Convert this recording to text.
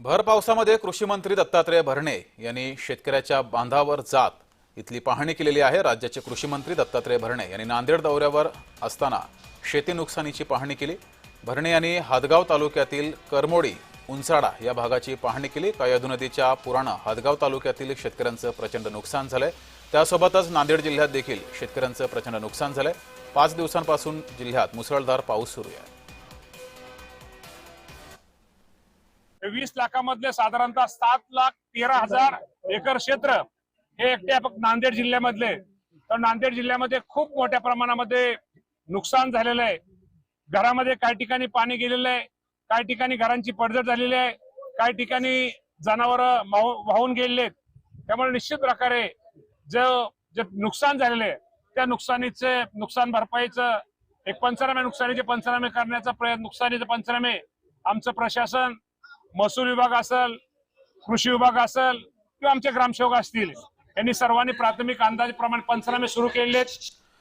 भर पावसामध्ये कृषी मंत्री दत्तात्रय भरणे यांनी शेतकऱ्याच्या बांधावर जात इथली पाहणी केलेली आहे. राज्याचे कृषी मंत्री दत्तात्रय भरणे यांनी नांदेड दौऱ्यावर असताना शेती नुकसानीची पाहणी केली. भरणे यांनी हादगाव तालुक्यातील करमोडी उंचाडा या भागाची पाहणी केली. कयाधू नदीच्या पुरानं हादगाव तालुक्यातील शेतकऱ्यांचं प्रचंड नुकसान झालंय. त्यासोबतच नांदेड जिल्ह्यात देखील शेतकऱ्यांचं प्रचंड नुकसान झालंय. पाच दिवसांपासून जिल्ह्यात मुसळधार पाऊस सुरू आहे. वीस लाखामधले साधारणतः सात लाख तेरा हजार एकर क्षेत्र हे एकट्या नांदेड जिल्ह्यामधले. तर नांदेड जिल्ह्यामध्ये खूप मोठ्या प्रमाणामध्ये नुकसान झालेलं आहे. घरामध्ये काही ठिकाणी पाणी गेलेलं आहे. काही ठिकाणी घरांची पडझड झालेली आहे. काही ठिकाणी जनावर वाहून गेलेले आहेत. त्यामुळे निश्चित प्रकारे जे जे नुकसान झालेलं आहे त्या नुकसानीचे नुकसान भरपाईचं एक पंचनामे नुकसानीचे पंचनामे करण्याचा प्रयत्न नुकसानीचे पंचनामे आमचं प्रशासन महसूल विभाग असेल कृषी विभाग असेल किंवा आमचे ग्रामसेवक असतील यांनी सर्वांनी प्राथमिक अंदाजाप्रमाणे पंचनामे सुरू केलेले आहेत.